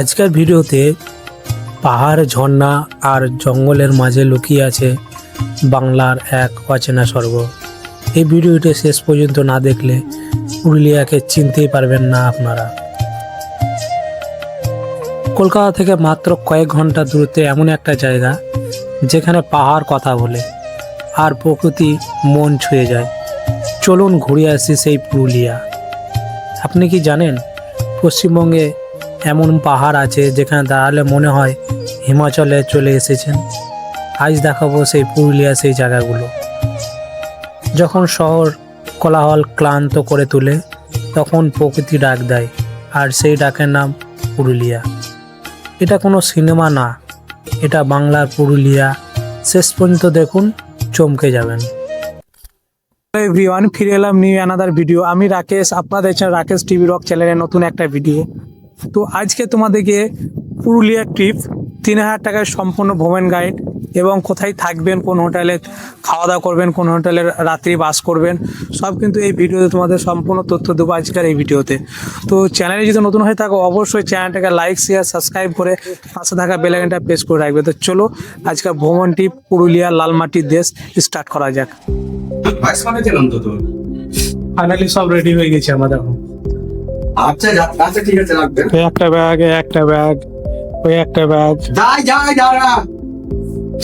আজকের ভিডিওতে পাহাড়, ঝর্ণা আর জঙ্গলের মাঝে লুকিয়ে আছে বাংলার এক অচেনা স্বর্গ। এই ভিডিওটি শেষ পর্যন্ত না দেখলে পুরুলিয়াকে চিনতেই পারবেন না আপনারা। কলকাতা থেকে মাত্র কয়েক ঘণ্টা দূরত্বে এমন একটা জায়গা যেখানে পাহাড় কথা বলে আর প্রকৃতি মন ছুঁয়ে যায়। চলুন ঘুরে আসি সেই পুরুলিয়া। আপনি কি জানেন, পশ্চিমবঙ্গে এমন পাহাড় আছে যেখানে দাঁড়ালে মনে হয় হিমাচলে চলে এসেছেন। আজ দেখাবো সেই পুরুলিয়া সেই জায়গাগুলো। যখন শহর কোলাহল ক্লান্ত করে তোলে, তখন প্রকৃতি ডাক দেয়, আর সেই ডাকের নাম পুরুলিয়া। এটা কোনো সিনেমা না, এটা বাংলার পুরুলিয়া। শেষ পর্যন্ত দেখুন, চমকে যাবেন। এভরিওয়ান ফিরে এলাম নিউ অ্যানাদার ভিডিও আমি রাকেশ, আপনারা দেখছেন রাকেশ টিভি রক চ্যানেলের নতুন একটা ভিডিও তো আজকে তোমাদেরকে পুরুলিয়া ট্রিপ তিন হাজার টাকায় সম্পূর্ণ ভ্রমণ গাইড এবং কোথায় থাকবেন কোন হোটেলে খাওয়া দাওয়া করবেন কোন হোটেলে রাত্রি বাস করবেন সব কিন্তু এই ভিডিওতে তোমাদের সম্পূর্ণ তথ্য দেবো আজকের এই ভিডিওতে। তো চ্যানেলে যদি নতুন হয়ে থাকো অবশ্যই চ্যানেলটাকে লাইক শেয়ার সাবস্ক্রাইব করে পাশে থাকা বেলাইনটা প্রেস করে রাখবে। তো চলো আজকের ভ্রমণ ট্রিপ পুরুলিয়া লালমাটির দেশ স্টার্ট করা যাক। ফাইনালি সব রেডি হয়ে গেছে আমাদের এখন। আচ্ছা আচ্ছা ঠিক আছে রাখবেন। একটা ব্যাগ একটা ব্যাগ ওই একটা ব্যাগ। যাই যাই দাঁড়া।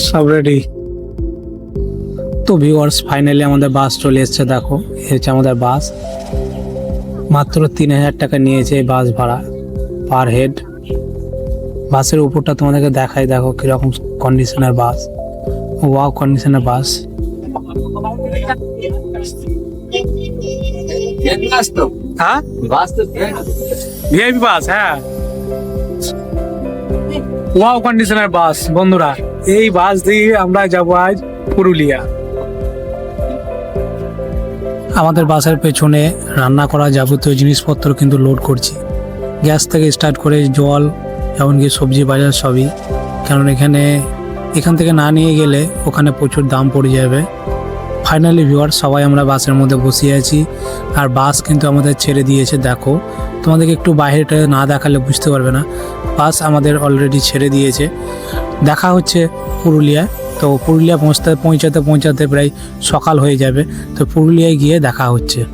সব রেডি তো ভিউয়ার্স ফাইনালি আমাদের বাস চলে এসেছে দেখো। হচ্ছে আমাদের বাস মাত্র তিন হাজার টাকা নিয়েছে এই বাস ভাড়া পার হেড বাসের উপরটা তোমাদেরকে দেখাই দেখো কীরকম কন্ডিশনের বাস ওয়াও কন্ডিশনের বাস হ্যাঁ? ভিআইপি বাস হ্যাঁ। ওয়াও কন্ডিশনের বাস বন্ধুরা এই বাস দিয়ে আমরা যাব আজ পুরুলিয়া। আমাদের বাসের পেছনে রান্না করা যাবতীয় জিনিসপত্র কিন্তু লোড করছি। গ্যাস থেকে স্টার্ট করে জল এমনকি সবজি বাজার সবই। কারণ এখানে এখান থেকে না নিয়ে গেলে ওখানে প্রচুর দাম পড়ে যাবে। ফাইনালি ভিউয়ার সবাই আমরা বাসের মধ্যে বসে আছি। আর বাস কিন্তু আমাদের ছেড়ে দিয়েছে, দেখো। তোমাদেরকে একটু বাইরেটা না দেখালে বুঝতে পারবে না। বাস আমাদের অলরেডি ছেড়ে দিয়েছে। দেখা হচ্ছে পুরুলিয়ায়। তো পুরুলিয়া পৌঁছতে, পৌঁছাতে পৌঁছাতে প্রায় সকাল হয়ে যাবে। তো পুরুলিয়ায় গিয়ে দেখা হচ্ছে।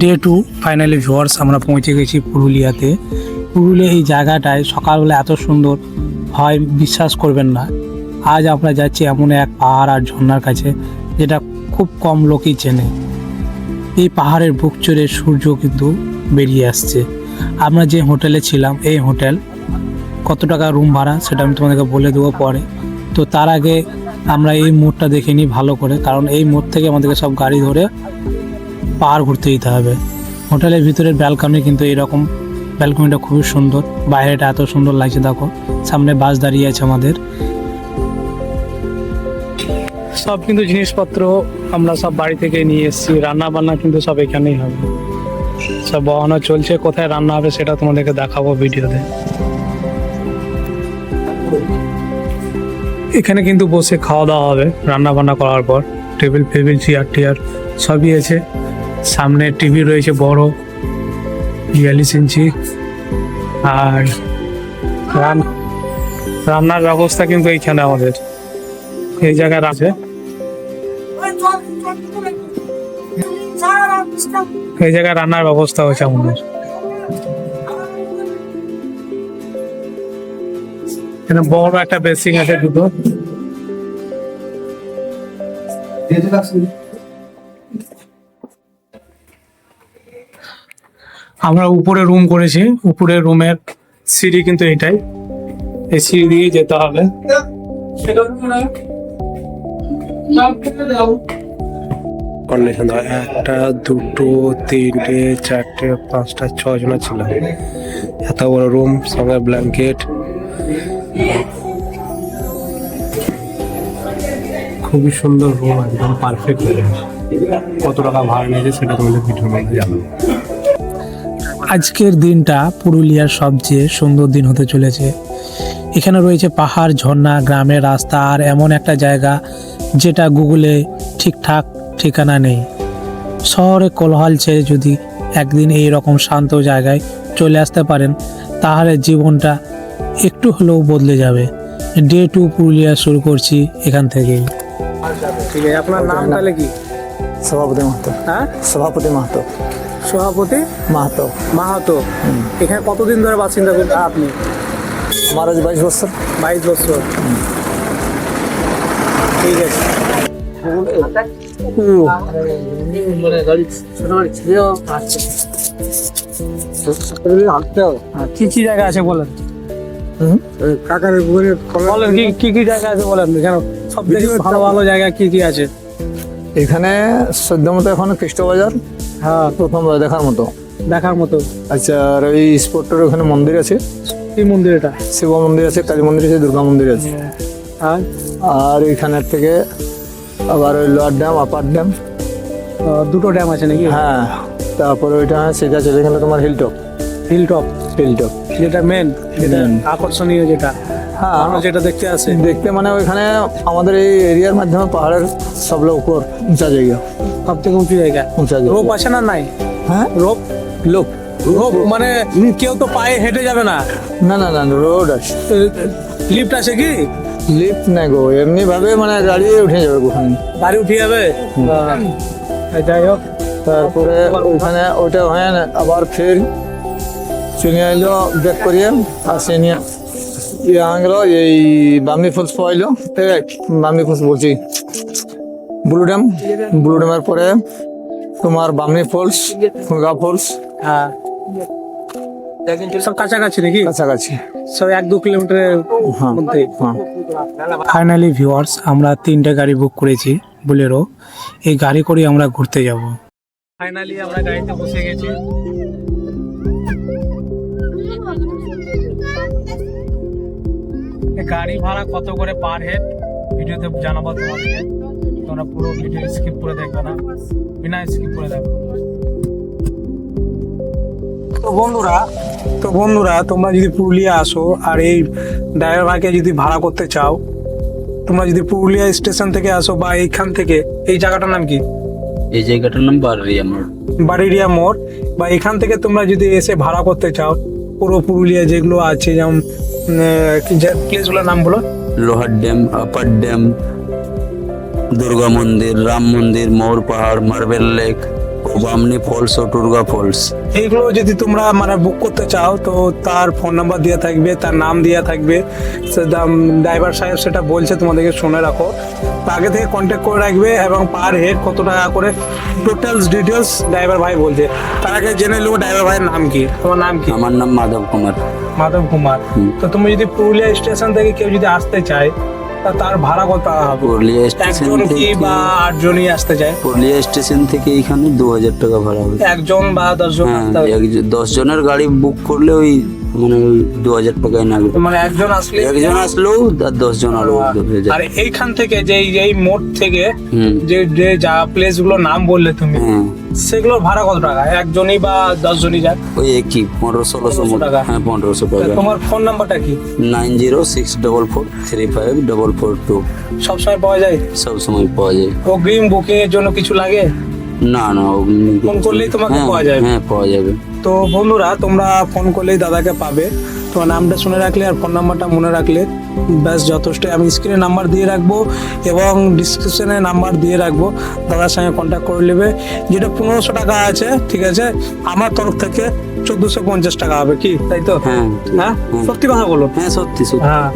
ডে টু ফাইনালি ভিউয়ার্স আমরা পৌঁছে গেছি পুরুলিয়াতে। পুরুলিয়া এই জায়গাটায় সকালবেলা এত সুন্দর হয়, বিশ্বাস করবেন না। আজ আমরা যাচ্ছি এমন এক পাহাড় আর ঝর্নার কাছে। যেটা খুব কম লোকই চেনে। এই পাহাড়ের বুক চড়ে সূর্য কিন্তু বেরিয়ে আসছে। আমরা যে হোটেলে ছিলাম, এই হোটেল কত টাকা রুম ভাড়া সেটা আমি তোমাদেরকে বলে দেবো পরে। তো তার আগে আমরা এই মোড়টা দেখে নিই ভালো করে, কারণ এই মোড় থেকে আমাদেরকে সব গাড়ি ধরে পাহাড় ঘুরতে দিতে হবে। হোটেলের ভিতরে ব্যালকনি কিন্তু এরকম ব্যালকনিটা খুবই সুন্দর। বাইরেটা এত সুন্দর লাগছে, দেখো। সামনে বাস দাঁড়িয়ে আছে আমাদের। সব কিন্তু জিনিসপত্র আমরা সব বাড়ি থেকে নিয়ে এসেছি। রান্না বান্না কিন্তু সব এখানেই হবে। সব বহানো চলছে, কোথায় রান্না হবে সেটা তোমাদেরকে দেখাবো ভিডিওতে। এখানে কিন্তু বসে খাওয়া দাওয়া হবে রান্না বান্না করার পর। টেবিল, ফেবিল, চেয়ার, টিয়ার সবই আছে। সামনে টিভি রয়েছে বড়, বিয়াল্লিশ ইঞ্চি। আর রান- রান্নার ব্যবস্থা কিন্তু এইখানে আমাদের। এই জায়গায় আছে এই জায়গায় রান্নার ব্যবস্থা হয়েছে আমাদের। এখানে বড় একটা বেসিং আছে দুটো। আমরা উপরে রুম করেছি। উপরে রুমের সিঁড়ি কিন্তু এটাই এই সিঁড়ি দিয়ে যেতে হবে। কন্ডিশন একটা, দুটো, তিনটে, চারটে, পাঁচটা ছজন ছিল। এত বড় রুম সঙ্গে ব্ল্যাঙ্কেট খুবই সুন্দর রুম একদম পারফেক্ট কত টাকা ভাড়া নিয়েছে সেটা তোমাদের ভিডিওর মধ্যে আজকের দিনটা পুরুলিয়ার সবচেয়ে সুন্দর দিন হতে চলেছে। এখানে রয়েছে পাহাড়, ঝর্ণা, গ্রামের রাস্তা আর এমন একটা জায়গা যেটা গুগলে ঠিকঠাক ঠিকানা নেই। শহরে কোলাহল ছেড়ে যদি একদিন এই রকম শান্ত জায়গায় চলে আসতে পারেন তাহলে জীবনটা একটু হলেও বদলে যাবে। ডে টু পুরুলিয়া শুরু করছি এখান থেকেই। ঠিক আছে আপনার নাম তাহলে কি? সভাপতি মাহাতো। হ্যাঁ? সভাপতি মাহাতো। সভাপতি? মাহাতো। মাহাতো। এখানে কতদিন ধরে বাসিন্দা আপনি? আমার আজ বাইশ বছর। বাইশ বছর। ঠিক আছে। কি কি জায়গা আছে বলেন কাকার উপরে বলেন কি কি কি জায়গা আছে বলেন কেন সব থেকে ভালো ভালো জায়গা কি কি আছে এখানে সদ্য মতো এখন খ্রিস্টবাজার হ্যাঁ। প্রথম দেখার মতো। দেখার মতো। আচ্ছা আর ওই স্পটটার ওখানে মন্দির আছে? কি মন্দির এটা? শিব মন্দির আছে কালী মন্দির আছে দুর্গা মন্দির আছে। আর? আর এখানের থেকে আবার ওই লোয়ার ড্যাম আপার ড্যাম। দুটো ড্যাম আছে নাকি? হ্যাঁ তারপরে ওইটা হ্যাঁ সেটা চলে গেলে তোমার হিলটপ হিল টপ হিলটপ যেটা মেন যেটা। আকর্ষণীয় যেটা। হ্যাঁ আমরা যেটা দেখতে আসে। দেখতে মানে ওইখানে আমাদের এই এরিয়ার মাধ্যমে পাহাড়ের সব লোক উপর উঁচা জায়গা। সব থেকে উঁচু জায়গা। উঁচা রোপ আছে না নাই? হ্যাঁ? রোপ? লোক। রোপ মানে কেউ তো পায়ে হেঁটে যাবে না না না না রোড আছে। লিফট আছে কি? লিফট নাই গো এমনি ভাবে মানে গাড়ি উঠে যাবে ওখানে। গাড়ি উঠে যাবে? যাই হোক তারপরে ওইখানে ওইটা হয় না আবার ফের চলে এলো ব্যাক করিয়ে আর সে নিয়ে। ইয়ে গেলো এই বামনি ফলস পাইলো বামনি ফলস বলছি। ব্লু ড্যাম ব্লু ড্যামের পরে তোমার বামনি ফলস ফুঙ্গা ফলস। হ্যাঁ। কাছাকাছি নাকি? কাছাকাছি। সব এক দু কিলোমিটারের হ্যাঁ মধ্যে। হ্যাঁ। ফাইনালি ভিউয়ার্স আমরা তিনটে গাড়ি বুক করেছি বুলেরো এই গাড়ি করে আমরা ঘুরতে যাব। ফাইনালি আমরা গাড়িতে বসে গেছি। গাড়ি ভাড়া কত করে পার হেড ভিডিওতে জানাব তোমাদেরকে। তোমরা পুরো ভিডিও স্কিপ করে দেখবে না। বিনা স্কিপ করে দেখো। তো বন্ধুরা তো বন্ধুরা তোমরা যদি পুরুলিয়া আসো আর এই ড্রাইভার ভাইকে যদি ভাড়া করতে চাও তোমরা যদি পুরুলিয়া স্টেশন থেকে আসো বা এইখান থেকে এই জায়গাটার নাম কি? এই জায়গাটার নাম বাররি মোড়। বাড়িরিয়া মোড়। বা এখান থেকে তোমরা যদি এসে ভাড়া করতে চাও পুরো পুরুলিয়া যেগুলো আছে যেমন প্লেসগুলোর নাম বলো। লোহার ড্যাম আপার ড্যাম দুর্গা মন্দির Ram Mandir Mor Pahar marble lake Bamni falls ও টুর্গা ফলস এইগুলো যদি তোমরা মানে বুক করতে চাও তো তার ফোন নাম্বার দেওয়া থাকবে তার নাম দেওয়া থাকবে। ড্রাইভার সাহেব সেটা বলছে তোমাদেরকে শুনে রাখো। আগে থেকে কন্ট্যাক্ট করে রাখবে এবং পার হেড কত টাকা করে টোটালস ডিটেলস ড্রাইভার ভাই বলছে। তার আগে জেনে নেব ড্রাইভার ভাইয়ের নাম কি। তোমার নাম কি? আমার নাম মাধব কুমার। মাধব কুমার। তো তুমি যদি পুরুলিয়া স্টেশন থেকে কেউ যদি আসতে চায় তার ভাড়া কত? হবে পুরুলিয়া স্টেশন একজন কি থেকে বা আটজনই আসতে চায়? পুরুলিয়া স্টেশন থেকে এখানে দু হাজার টাকা ভাড়া হবে। একজন বা দশজন হ্যাঁ আসতে হবে। এক- দশ জনের গাড়ি বুক করলে ওই মানে ওই দু হাজার টাকায় লাগবে মানে একজন আসলে? একজন আসলেও তার দশ জন আরও আর এইখান থেকে যে এই- মোড় থেকে যে যে যা প্লেসগুলো নাম বললে তুমি হ্যাঁ। সেগুলোর ভাড়া কত টাকা? একজনই বা দশজনই যায়? ওই একই পনেরো ষোলোশো টাকা। হ্যাঁ পনেরোশো টাকা তোমার ফোন নাম্বারটা কি? Nine zero six double four three five double four two. সবসময় পাওয়া যায়? সব সময় পাওয়া যায়। অগ্রিম বুকিং এর জন্য কিছু লাগে? না না ফোন করলেই তোমাকে হ্যাঁ, পাওয়া যাবে। হ্যাঁ পাওয়া যাবে। তো বন্ধুরা তোমরা ফোন করলেই দাদাকে পাবে। তো নামটা শুনে রাখলে আর ফোন নাম্বারটা মনে রাখলে ব্যাস যথেষ্ট। আমি স্ক্রিনে নাম্বার দিয়ে রাখব এবং ডিসক্রিপশনে নাম্বার দিয়ে রাখব। দাদার সঙ্গে কন্ট্যাক্ট করে নেবে। যেটা পনেরোশো টাকা আছে ঠিক আছে? আমার তরফ থেকে চোদ্দোশো পঞ্চাশ টাকা হবে কি? তাই তো? হ্যাঁ? হ্যাঁ। সত্যি কথা বলো। হ্যাঁ সত্যি সত্যি। হ্যাঁ।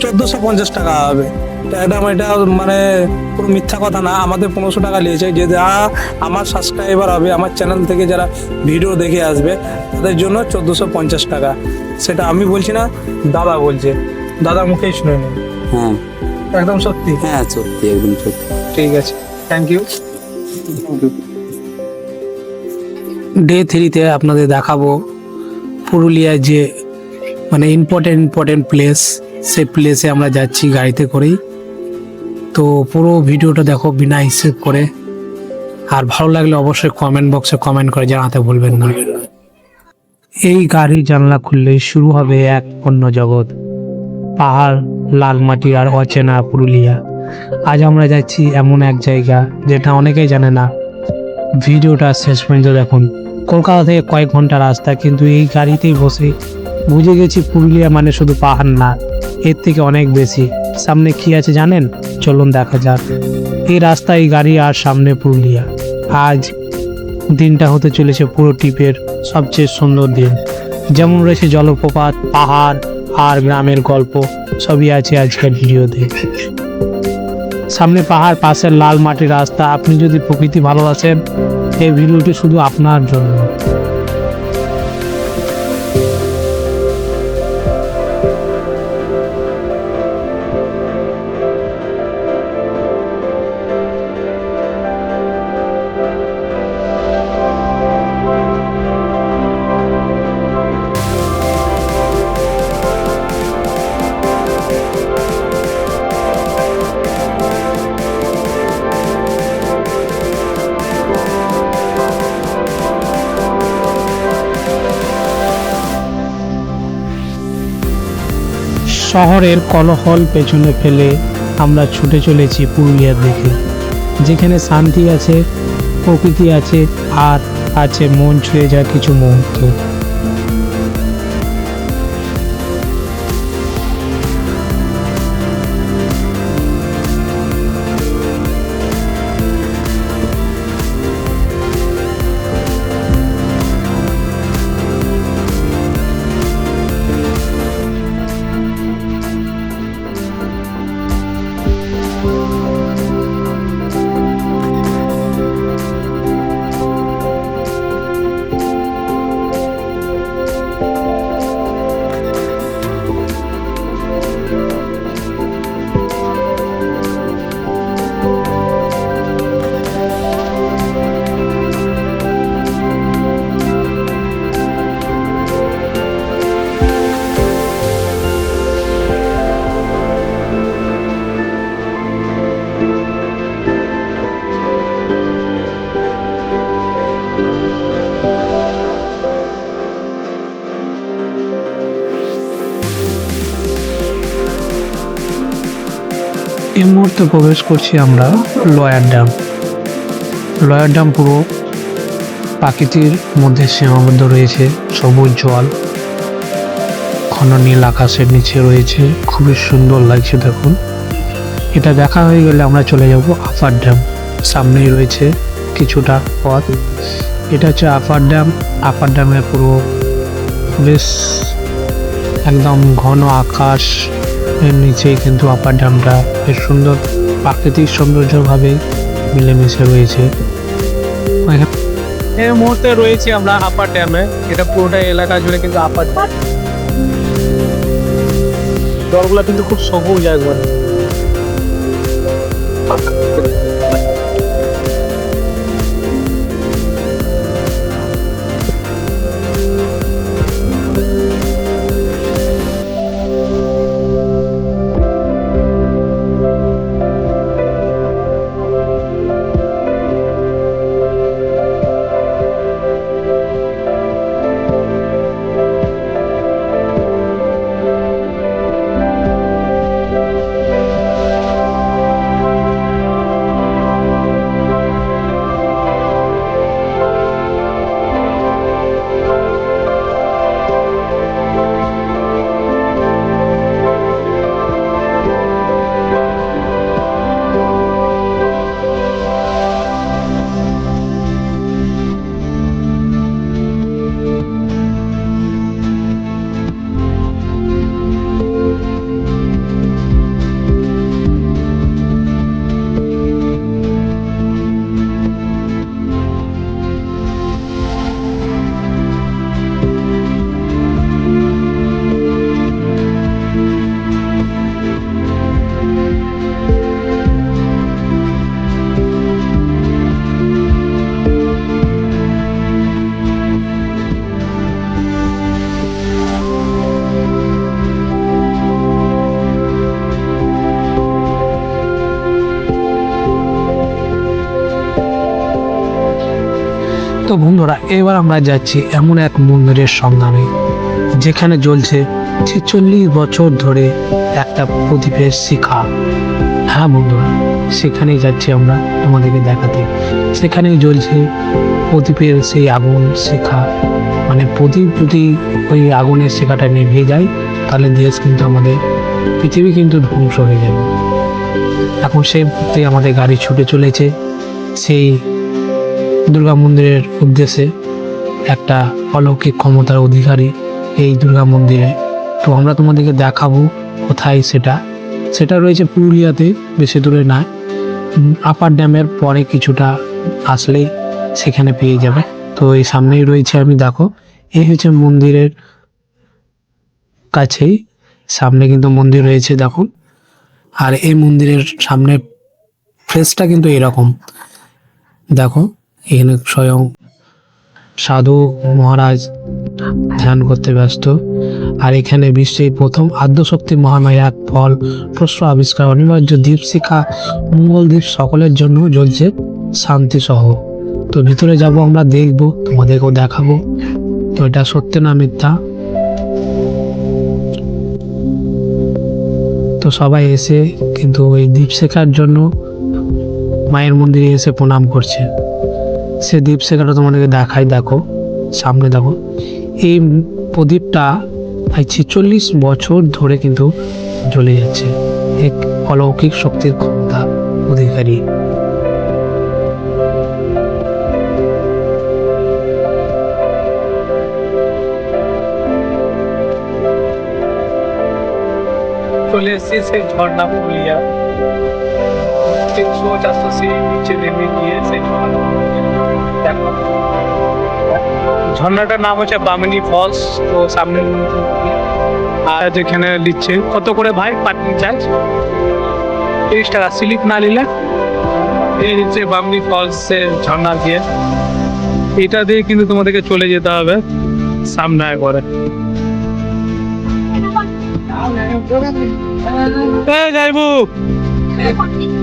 চোদ্দোশো পঞ্চাশ টাকা হবে। একদম এটা মানে পুরো মিথ্যা কথা না। আমাদের পনেরোশো টাকা নিয়েছে যে যা আমার সাবস্ক্রাইবার হবে আমার চ্যানেল থেকে যারা ভিডিও দেখে আসবে তাদের জন্য চোদ্দোশো পঞ্চাশ টাকা। সেটা আমি বলছি না দাদা বলছে। দাদা মুখেই শুনে নিন। হ্যাঁ। একদম সত্যি? হ্যাঁ সত্যি একদম সত্যি। ঠিক আছে। থ্যাংক ইউ ডে থ্রিতে আপনাদের দেখাবো পুরুলিয়ায় যে মানে ইম্পর্টেন্ট ইম্পর্টেন্ট প্লেস সেই প্লেসে আমরা যাচ্ছি গাড়িতে করেই। তো পুরো ভিডিওটা দেখো বিনা হিসেব করে। আর ভালো লাগলে অবশ্যই কমেন্ট বক্সে কমেন্ট করে জানাতে ভুলবেন না। এই গাড়ি জানলা খুললেই শুরু হবে এক অন্য জগৎ। পাহাড়, লাল মাটি আর অচেনা পুরুলিয়া। আজ আমরা যাচ্ছি এমন এক জায়গা যেটা অনেকেই জানে না। ভিডিওটা শেষ পর্যন্ত দেখুন। কলকাতা থেকে কয়েক ঘণ্টা রাস্তা, কিন্তু এই গাড়িতেই বসে বুঝে গেছি পুরুলিয়া মানে শুধু পাহাড় না, এর থেকে অনেক বেশি। সামনে কি আছে জানেন? চলুন দেখা যাক। এই রাস্তায় গাড়ি আর সামনে পুরুলিয়া। আজ দিনটা হতে চলেছে পুরো টিপের সবচেয়ে সুন্দর দিন। যেমন রয়েছে জলপ্রপাত, পাহাড় আর গ্রামের গল্প, সবই আছে আজকের ভিডিওতে। সামনে পাহাড়, পাশের লাল মাটির রাস্তা। আপনি যদি প্রকৃতি ভালোবাসেন, এই ভিডিওটি শুধু আপনার জন্য। শহরের কলহল পেছনে ফেলে আমরা ছুটে চলেছি পুরুলিয়ার দিকে যেখানে শান্তি আছে, প্রকৃতি আছে, আর আছে মন ছুঁয়ে যাওয়া কিছু মুহূর্ত। এই মুহূর্তে প্রবেশ করছি আমরা লয়ার ড্যাম। লয়ার ড্যাম পুরো প্রাকৃতির মধ্যে সীমাবদ্ধ রয়েছে, সবুজ জল ঘন নীল আকাশের নিচে রয়েছে, খুবই সুন্দর লাগছে দেখুন। এটা দেখা হয়ে গেলে আমরা চলে যাব আপার ড্যাম। সামনেই রয়েছে কিছুটা পথ। এটা হচ্ছে আপার ড্যাম। আপার ড্যামে পুরো বেশ একদম ঘন আকাশ এর নিচেই কিন্তু আপার ড্যামটা বেশ সুন্দর প্রাকৃতিক সৌন্দর্যভাবে মিলেমিশে রয়েছে। এই মুহূর্তে রয়েছি আমরা আপার ড্যামে। এটা পুরোটা এলাকা জুড়ে কিন্তু আপার জলগুলো কিন্তু খুব সবুজ একবার। তো বন্ধুরা, এবার আমরা যাচ্ছি এমন এক মন্দিরের সন্ধানে, যেখানে জ্বলছে ছেচল্লিশ বছর ধরে একটা প্রদীপের শিখা। হ্যাঁ বন্ধুরা, সেখানেই যাচ্ছি আমরা তোমাদেরকে দেখাতে। সেখানেই জ্বলছে প্রদীপের সেই আগুন শিখা। মানে প্রদীপ যদি ওই আগুনের শেখাটা নিভে যায়, তাহলে দেশ কিন্তু আমাদের, পৃথিবী কিন্তু ধ্বংস হয়ে যাবে। এখন সেই মুহূর্তে আমাদের গাড়ি ছুটে চলেছে, সেই দুর্গা মন্দিরের উদ্দেশ্যে একটা অলৌকিক ক্ষমতার অধিকারী এই দুর্গা মন্দিরে। তো আমরা তোমাদেরকে দেখাবো কোথায় সেটা। সেটা রয়েছে পুরুলিয়াতে, বেশি দূরে না। আপার ড্যামের পরে কিছুটা আসলেই সেখানে পেয়ে যাবে। তো এই সামনেই রয়েছে আমি, দেখো, এই হচ্ছে মন্দিরের কাছেই। সামনে কিন্তু মন্দির রয়েছে, দেখো। আর এই মন্দিরের সামনে ফ্রেসটা কিন্তু এরকম। দেখো এখানে স্বয়ং সাধু মহারাজ ধ্যান করতে ব্যস্ত। আর এখানে বিশ্বের প্রথম আদ্যশক্তি মহামায়া এক ফল, প্রশ্ন আবিষ্কার, অনিবার্য দীপশিখা মঙ্গল দ্বীপ সকলের জন্য জ্বলছে শান্তি সহ তো ভিতরে যাব, আমরা দেখব, তোমাদেরকেও দেখাবো। তো এটা সত্য না মিথ্যা? তো সবাই এসে কিন্তু ওই দ্বীপ শেখার জন্য মায়ের মন্দিরে এসে প্রণাম করছে। সে দ্বীপ শেখাটা তোমাদেরকে দেখাই দেখো, সামনে দেখো। এই প্রদীপটা প্রায় ছেচল্লিশ বছর ধরে কিন্তু জ্বলে যাচ্ছে। এক অলৌকিক শক্তির ক্ষমতা অধিকারী। চলে এসেছি সেই ঝর্ণা পুরুলিয়া। তিনশো চারশো সিঁড়ি নিচে নেমে গিয়ে সেই ঝর্ণা দেখো ঝর্ণাটার নাম হচ্ছে বামিনী ফলস, তো সামনে আর যেখানে দিচ্ছে কত করে ভাই পার্কিং চার্জ? তিরিশ টাকা, স্লিপ না নিলে? এই হচ্ছে বামনি ফলস ঝর্ণা দিয়ে এটা দিয়ে কিন্তু তোমাদেরকে চলে যেতে হবে সামনে করে যাইবু।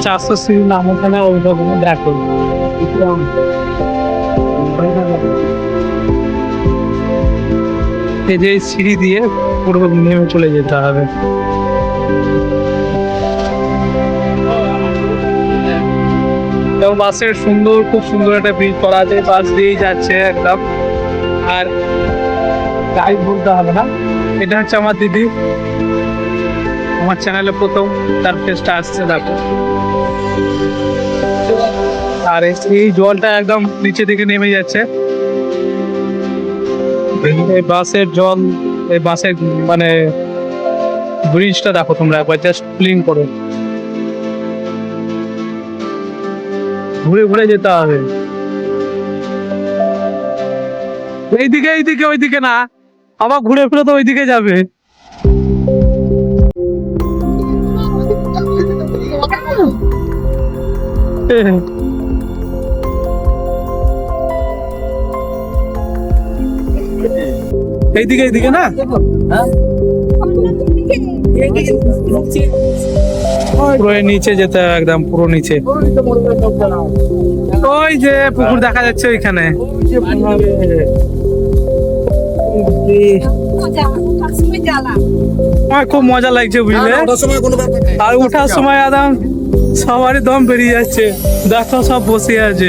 চারশো সিঁড়ি নাম ওখানে ওই রকম দেখো এই যে সিঁড়ি দিয়ে পুরো নেমে চলে যেতে হবে। এবং বাসের সুন্দর খুব সুন্দর একটা ব্রিজ করা আছে। বাস দিয়েই যাচ্ছে একদম। আর গাইড বলতে হবে না। এটা হচ্ছে আমার দিদি। আমার চ্যানেলে প্রথম, তার ফেসটা আসছে, দেখো। আর এই- জলটা একদম নিচে দিকে নেমে যাচ্ছে। এই বাসের জল, এই বাসের মানে ব্রিজটা দেখো তোমরা একবার জাস্ট ক্লিন করো। ঘুরে ঘুরে যেতে হবে। এইদিকে এইদিকে, ওইদিকে না। আবার ঘুরে ফিরে তো ওইদিকে যাবে। এইদিকে এইদিকে না? পুরো নিচে যেতে একদম পুরো নিচে। ওই যে পুকুর দেখা যাচ্ছে ওইখানে। খুব মজা লাগছে বুঝলে? আর ওঠার সময় একদম সবারই দম বেরিয়ে যাচ্ছে ডাক্তার সব বসে আছে।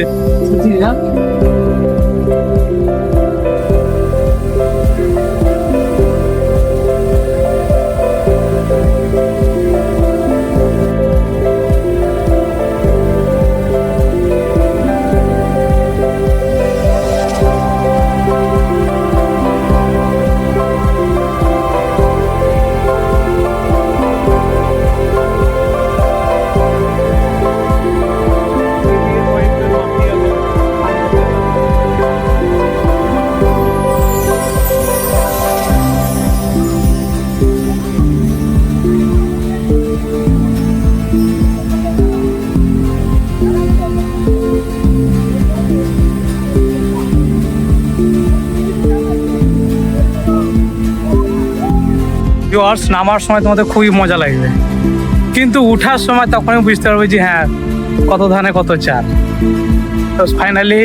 ভিউয়ার্স, নামার সময় তোমাদের খুবই মজা লাগবে। কিন্তু উঠার সময় তখনই বুঝতে পারবে যে হ্যাঁ কত ধানে কত চার তো ফাইনালি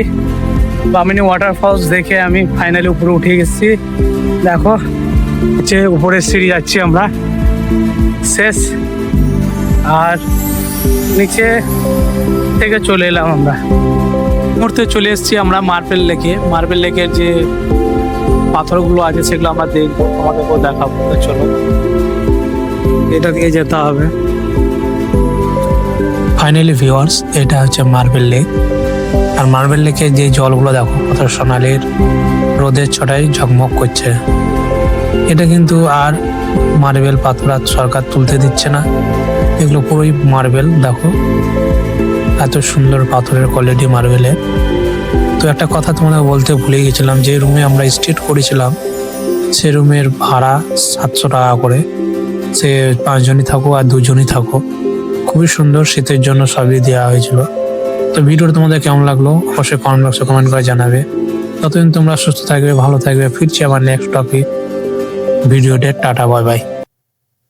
বামিনী ওয়াটারফলস দেখে আমি ফাইনালি উপরে উঠে গেছি। দেখো, যে উপরের সিঁড়ি যাচ্ছি আমরা। শেষ। আর নিচে থেকে চলে এলাম আমরা। মুহূর্তে চলে এসেছি আমরা মার্বেল লেকে। মার্বেল লেকের যে পাথরগুলো আছে সেগুলো আমরা দেখব আমাদেরকেও দেখাবো। চলো, এটা দিয়ে যেতে হবে। ফাইনালি ভিউয়ার্স এটা হচ্ছে মার্বেল লেক আর মার্বেল লেকের যে জলগুলো দেখো, কত সোনালির রোদের ছটায় ঝকমক করছে। এটা কিন্তু আর মার্বেল পাথর আর সরকার তুলতে দিচ্ছে না। এগুলো পুরোই মার্বেল দেখো। এত সুন্দর পাথরের কোয়ালিটি মার্বেলের তো একটা কথা তোমাদের বলতে ভুলে গেছিলাম, যে রুমে আমরা স্টেট করেছিলাম, সে রুমের ভাড়া সাতশো টাকা করে। সে পাঁচজনই থাকো আর দুজনই থাকো খুবই সুন্দর শীতের জন্য সবই দেওয়া হয়েছিল। তো ভিডিওটা তোমাদের কেমন লাগল? অবশ্যই কমেন্ট বক্সে কমেন্ট করে জানাবে। ততদিন তোমরা সুস্থ থাকবে, ভালো থাকবে। ফিরছি আবার নেক্সট টপিক ভিডিওতে টাটা বাই বাই